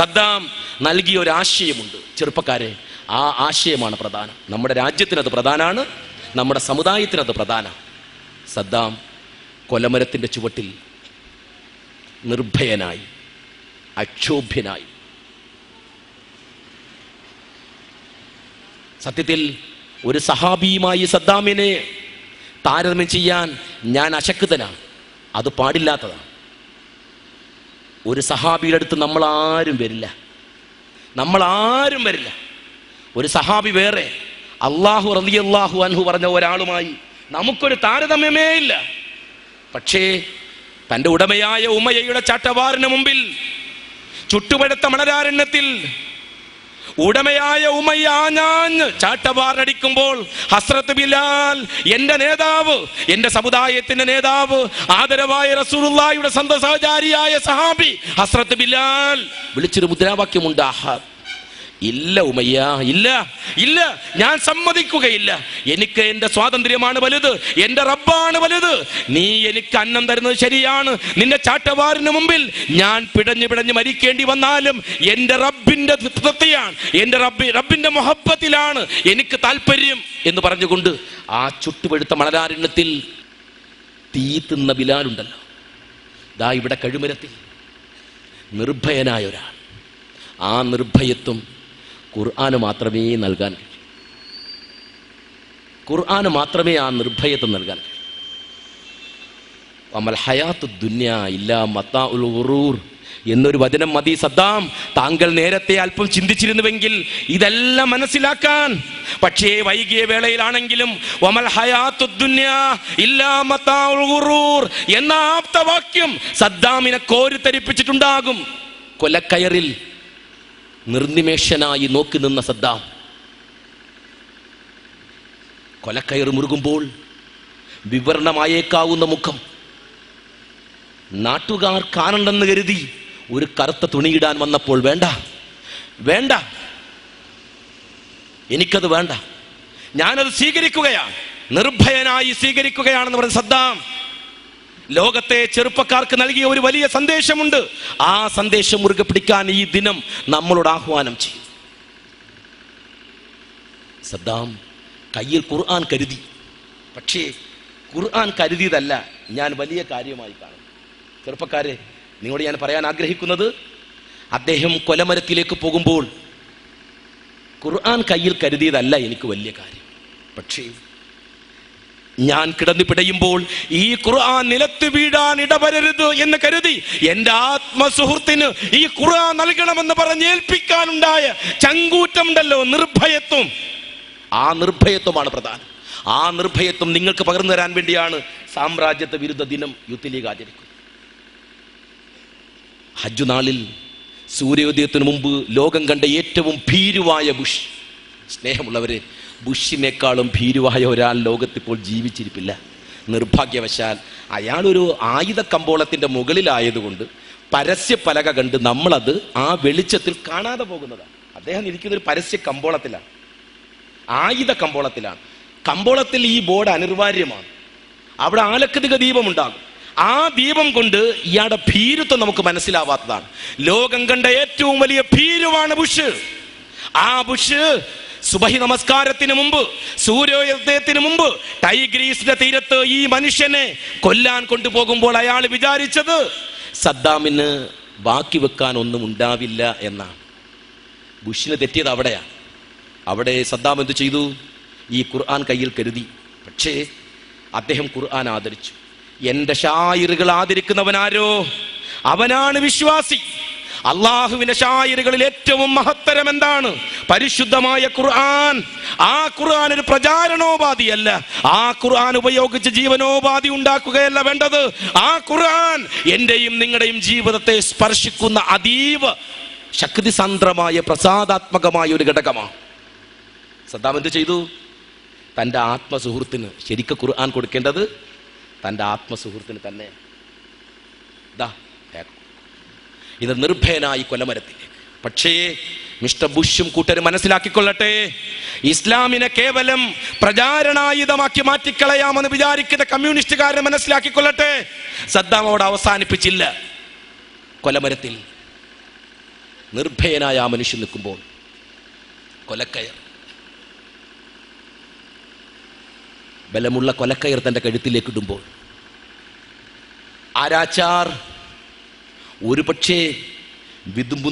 Saddam നൽകിയ ഒരു ആശയമുണ്ട്. ചെറുപ്പക്കാരെ ആ ആശയമാണ് പ്രധാനം. നമ്മുടെ രാജ്യത്തിനത് പ്രധാനമാണ് നമ്മുടെ സമുദായത്തിനത് പ്രധാനം. സദ്ദാം കൊലമരത്തിന്റെ ചുവട്ടിൽ നിർഭയനായി അക്ഷോഭ്യനായി. സത്യത്തിൽ ഒരു സഹാബിയുമായി സദ്ദാമിനെ താരതമ്യം ചെയ്യാൻ ഞാൻ അശക്തനാണ്. അത് പാടില്ലാത്തതാണ്. ഒരു സഹാബിയുടെ അടുത്ത് നമ്മൾ ആരും വരില്ല. നമ്മൾ ആരും വരില്ല. ഒരു സഹാബി വേറെ. അള്ളാഹു റലി അള്ളാഹു അൻഹു പറഞ്ഞ ഒരാളുമായി നമുക്കൊരു താരതമ്യമേ ഇല്ല. പക്ഷേ തന്റെ ഉടമയായ ഉമയയുടെ ചാട്ടവാറിന് മുമ്പിൽ ചുട്ടുപഴുത്ത മണരാരണ്യത്തിൽ ഉടമയായ ഉമയ്യ ആഞ്ഞാഞ്ഞ് ചാട്ടവാറടിക്കുമ്പോൾ ഹസ്രത്ത് ബിലാൽ എന്റെ നേതാവ് എന്റെ സമുദായത്തിന്റെ നേതാവ് ആദരവായ റസൂലുള്ളാഹിയുടെ സന്തസഹചാരിയായ സഹാബി ഹസ്രത്ത് ബിലാൽ. വിളിച്ചൊരു മുദ്രാവാക്യമുണ്ട് ആഹാ ഇല്ല ഉമയ്യ ഇല്ല ഇല്ല. ഞാൻ സമ്മതിക്കുകയില്ല. എനിക്ക് എന്റെ സ്വാതന്ത്ര്യമാണ് വലുത്. എന്റെ റബ്ബാണ് വലുത്. നീ എനിക്ക് അന്നം തരുന്നത് ശരിയാണ്. നിന്റെ ചാട്ടവാറിന് മുമ്പിൽ ഞാൻ പിടഞ്ഞു പിടഞ്ഞു മരിക്കേണ്ടി വന്നാലും എന്റെ റബ്ബിന്റെ തൃപ്തിയാണ്. എന്റെ റബ്ബി റബ്ബിന്റെ മൊഹബത്തിലാണ് എനിക്ക് താല്പര്യം എന്ന് പറഞ്ഞുകൊണ്ട് ആ ചുട്ടുപഴുത്ത മണലാരണ്യത്തിൽ തീ തിന്ന ബിലാലുണ്ടല്ലോ. ദാ ഇവിടെ കഴുമരത്തിൽ നിർഭയനായ ഒരാൾ. ആ നിർഭയത്വം ഖുർആന് മാത്രമേ നൽകാൻ. ഖുർആാന് മാത്രമേ ആ നിർഭയത്വം നൽകാൻ. അമൽ ഹയാത്ത് ദുന്യ ഇല്ല മത്താ ഉൽ ഉറൂർ എന്നൊരു വചനം മതി സദ്ദാം. താങ്കൾ നേരത്തെ അല്പം ചിന്തിച്ചിരുന്നുവെങ്കിൽ ഇതെല്ലാം മനസ്സിലാക്കാൻ. പക്ഷേ വൈകിയ വേളയിലാണെങ്കിലും വമൽ എന്ന ആപ്തവാക്യം സദ്ദാമിനെ കോരിത്തരിപ്പിച്ചിട്ടുണ്ടാകും. കൊലക്കയറിൽ നിർനിമേഷനായി നോക്കി നിന്ന സദ്ദാം കൊലക്കയർ മുറുകുമ്പോൾ വിവരണമായേക്കാവുന്ന മുഖം. നാട്ടുകാർ കാണണ്ടെന്ന് കരുതി ഒരു കറുത്ത തുണിയിടാൻ വന്നപ്പോൾ വേണ്ട വേണ്ട. എനിക്കത് വേണ്ട. ഞാനത് സ്വീകരിക്കുകയാണ്. നിർഭയനായി സ്വീകരിക്കുകയാണെന്ന് പറഞ്ഞ സദ്ദാം ലോകത്തെ ചെറുപ്പക്കാർക്ക് നൽകിയ ഒരു വലിയ സന്ദേശമുണ്ട്. ആ സന്ദേശം മുറുകെ പിടിക്കാൻ ഈ ദിനം നമ്മളോട് ആഹ്വാനം ചെയ്യും. സദ്ദാം കയ്യിൽ ഖുർആൻ കരുതി. പക്ഷേ ഖുർആൻ കരുതിയതല്ല ഞാൻ വലിയ കാര്യമായി കാണും. ചെറുപ്പക്കാരെ നിങ്ങളോട് ഞാൻ പറയാൻ ആഗ്രഹിക്കുന്നത് അദ്ദേഹം കൊലമരത്തിലേക്ക് പോകുമ്പോൾ ഖുർആൻ കയ്യിൽ കരുതിയതല്ല എനിക്ക് വലിയ കാര്യം. പക്ഷേ ഞാൻ കിടന്നു പിടയുമ്പോൾ ഈ ഖുർആൻ നിലത്ത് വീഴാൻ ഇടവരരുത് എന്ന് കരുതി എന്റെ ആത്മസുഹൃത്തിന് ഈ ഖുർആൻ നൽകണമെന്ന് പറഞ്ഞ് ഏൽപ്പിക്കാനുണ്ടായ ചങ്കൂറ്റമുണ്ടല്ലോ നിർഭയത്വം. ആ നിർഭയത്വമാണ് പ്രധാനം. ആ നിർഭയത്വം നിങ്ങൾക്ക് പകർന്നു തരാൻ വേണ്ടിയാണ് സാമ്രാജ്യത്തെ വിരുദ്ധ ദിനം യൂത്ത് ലീഗ് ആചരിക്കുന്നത് ഹജ്ജു നാളിൽ സൂര്യോദയത്തിനു മുമ്പ് ലോകം കണ്ട ഏറ്റവും ഭീരുവായ ബുഷ് സ്നേഹമുള്ളവരെ ബുഷിനേക്കാളും ഭീരുവായ ഒരാൾ ലോകത്തിപ്പോൾ ജീവിച്ചിരിപ്പില്ല. നിർഭാഗ്യവശാൽ അയാളൊരു ആയുധ കമ്പോളത്തിന്റെ മുകളിലായതുകൊണ്ട് പരസ്യ പലക കണ്ട് നമ്മളത് ആ വെളിച്ചത്തിൽ കാണാതെ പോകുന്നതാണ്. അദ്ദേഹം ഇരിക്കുന്ന ഒരു പരസ്യ കമ്പോളത്തിലാണ്. ആയുധ കമ്പോളത്തിലാണ് കമ്പോളത്തിൽ ഈ ബോർഡ് അനിവാര്യമാണ് അവിടെ ആലക്കതിക ദീപം ഉണ്ടാകും. ആ ദീപം കൊണ്ട് ഇയാളുടെ ഭീരുത്വം നമുക്ക് മനസ്സിലാവാത്തതാണ്. ലോകം കണ്ട ഏറ്റവും വലിയ ഭീരുവാണ് ബുഷ്. ആ ബുഷ് സുബഹി നമസ്കാരത്തിന് മുമ്പ് സൂര്യോദയത്തിന് മുമ്പ് ടൈഗ്രീസിന്റെ തീരത്ത് ഈ മനുഷ്യനെ കൊല്ലാൻ കൊണ്ടുപോകുമ്പോൾ അയാൾ വിചാരിച്ചത് സദ്ദാമിന് ബാക്കി വെക്കാൻ ഒന്നും ഉണ്ടാവില്ല എന്നാണ്. ബുഷിന് തെറ്റിയത് അവിടെയാണ് അവിടെ സദ്ദാം എന്ത് ചെയ്തു? ഈ ഖുർആൻ കയ്യിൽ കരുതി. പക്ഷേ അദ്ദേഹം ഖുർആൻ ആദരിച്ചു. എന്റെ ഷായിറുകൾ ആദരിക്കുന്നവനാരോ? അവനാണ് വിശ്വാസി. അള്ളാഹുവിന്റെ ഷായരുകളിൽ ഏറ്റവും മഹത്തരം എന്താണ്? പരിശുദ്ധമായ ഖുർആൻ. ആ ഖുർആൻ ഒരു പ്രചാരണോപാധിയല്ല. ആ ഖുർആൻ ഉപയോഗിച്ച് ജീവനോപാധി ഉണ്ടാക്കുകയല്ല വേണ്ടത്. ആ ഖുർആൻ എന്റെയും നിങ്ങളുടെയും ജീവിതത്തെ സ്പർശിക്കുന്ന അതീവ ശക്തിസാന്ദ്രമായ പ്രസാദാത്മകമായ ഒരു ഘടകമാണ്. സദ്ദാം എന്ത് ചെയ്തു? തന്റെ ആത്മസുഹൃത്തിന് ശരിക്കും ഖുർആൻ കൊടുക്കേണ്ടത് തന്റെ ആത്മസുഹൃത്തിന് തന്നെ ദാ. ഇത് നിർഭയനായി കൊലമരത്തിൽ പക്ഷേ മിസ്റ്റർ ബുഷും കൂട്ടരും മനസ്സിലാക്കിക്കൊള്ളട്ടെ ഇസ്ലാമിനെ കേവലം പ്രചാരണായുധമാക്കി മാറ്റിക്കളയാമെന്ന് വിചാരിക്കുന്ന കമ്മ്യൂണിസ്റ്റുകാരനെ മനസ്സിലാക്കിക്കൊള്ളട്ടെ. സദ്ദാം അവിടെ അവസാനിപ്പിച്ചില്ല. കൊലമരത്തിൽ നിർഭയനായ ആ മനുഷ്യൻ നിൽക്കുമ്പോൾ കൊലക്കയർ. ബലമുള്ള കൊലക്കയർ തന്റെ കഴുത്തിലേക്ക് ഇടുമ്പോൾ ആരാച്ചാർ ഒരു പക്ഷേ വിതുമ്പു